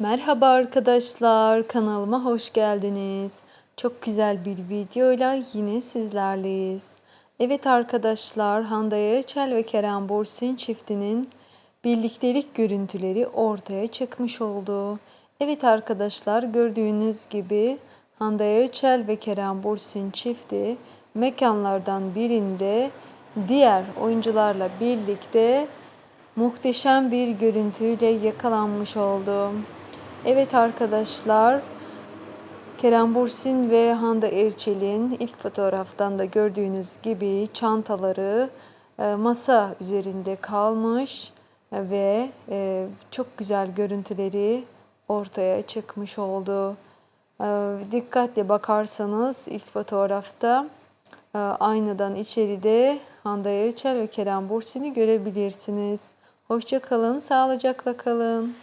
Merhaba arkadaşlar, kanalıma hoş geldiniz. Çok güzel bir videoyla yine sizlerleyiz. Evet arkadaşlar, Hande Erçel ve Kerem Bürsin çiftinin birliktelik görüntüleri ortaya çıkmış oldu. Evet arkadaşlar, gördüğünüz gibi Hande Erçel ve Kerem Bürsin çifti mekanlardan birinde diğer oyuncularla birlikte muhteşem bir görüntüyle yakalanmış oldu. Evet arkadaşlar, Kerem Bürsin ve Hande Erçel'in ilk fotoğraftan da gördüğünüz gibi çantaları e, masa üzerinde kalmış ve e, çok güzel görüntüleri ortaya çıkmış oldu. E, Dikkatle bakarsanız ilk fotoğrafta aynadan içeride Hande Erçel ve Kerem Bürsin'i görebilirsiniz. Hoşça kalın, sağlıcakla kalın.